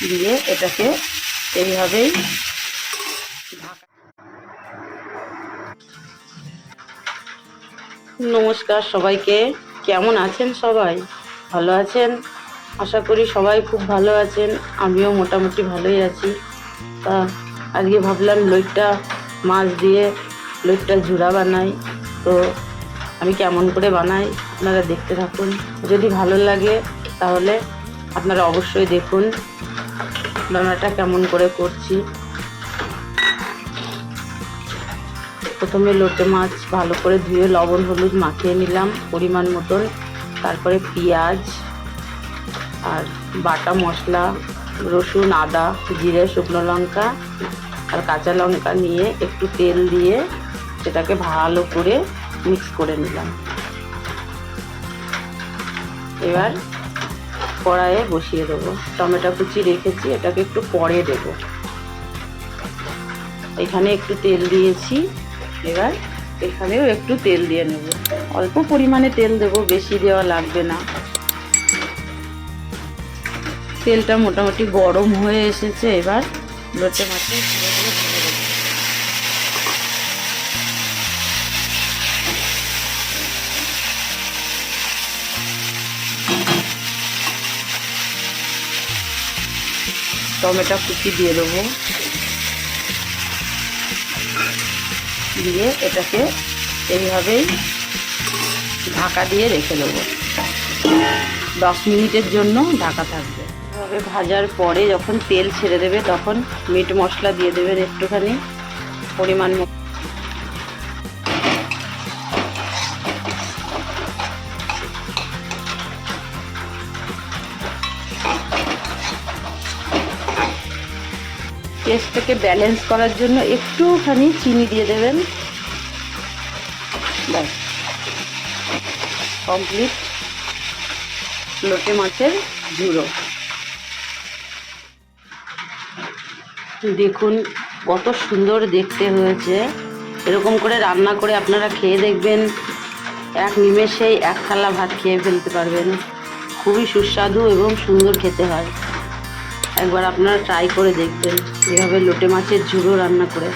দিয়ে এটাকে এইভাবেই নমস্কার সবাইকে। কেমন আছেন সবাই? ভালো আছেন? আশা করি সবাই খুব ভালো আছেন। আমিও মোটামুটি ভালোই আছি। তা আজকে ভাবলাম লইট্টা মাছ দিয়ে লইট্টা ঝুড়া বানাই। তো আমি কেমন করে বানাই, আপনারা দেখতে থাকুন। যদি ভালো লাগে তাহলে আপনারা অবশ্যই দেখুন। রান্নাটা কেমন করে করছি। প্রথমে লোটে মাছ ভালো করে ধুয়ে লবণ, হলুদ মাখিয়ে নিলাম পরিমাণ মতন। তারপরে পেঁয়াজ আর বাটা মশলা, রসুন, আদা, জিরে, শুকনো লঙ্কা আর কাঁচা লঙ্কা নিয়ে একটু তেল দিয়ে সেটাকে ভালো করে মিক্স করে নিলাম। এবার কড়াইয়ে বসিয়ে দেবো। টমেটো কুচি রেখেছি, এটাকে একটু পরে দেবো। এখানে একটু তেল দিয়েছি, এবার এখানেও একটু তেল দিয়ে নেব। অল্প পরিমাণে তেল দেব, বেশি দেওয়া লাগবে না। তেলটা মোটামুটি গরম হয়ে এসেছে, এবার লোটে মাছে টমেটো কুচি দিয়ে দেবো। দিয়ে এটাকে এইভাবেই ঢাকা দিয়ে রেখে দেবো। দশ মিনিটের জন্য ঢাকা থাকবে। এভাবে ভাজার পরে যখন তেল ছেড়ে দেবে তখন মিট মশলা দিয়ে দেবেন একটুখানি পরিমাণ মতো। টেস্টটাকে ব্যালেন্স করার জন্য একটুখানি চিনি দিয়ে দেবেন। ব্যাস। কমপ্লিট লোটে মাছের ঝুড়ো। দেখুন, কত সুন্দর দেখতে হয়েছে। এরকম করে রান্না করে আপনারা খেয়ে দেখবেন। এক নিমেষেই এক থালা ভাত খেয়ে ফেলতে পারবেন। খুবই সুস্বাদু এবং সুন্দর খেতে হয়। একবার আপনারা ট্রাই করে দেখবেন এভাবে লোটে মাছের ঝুড়ো রান্না করে।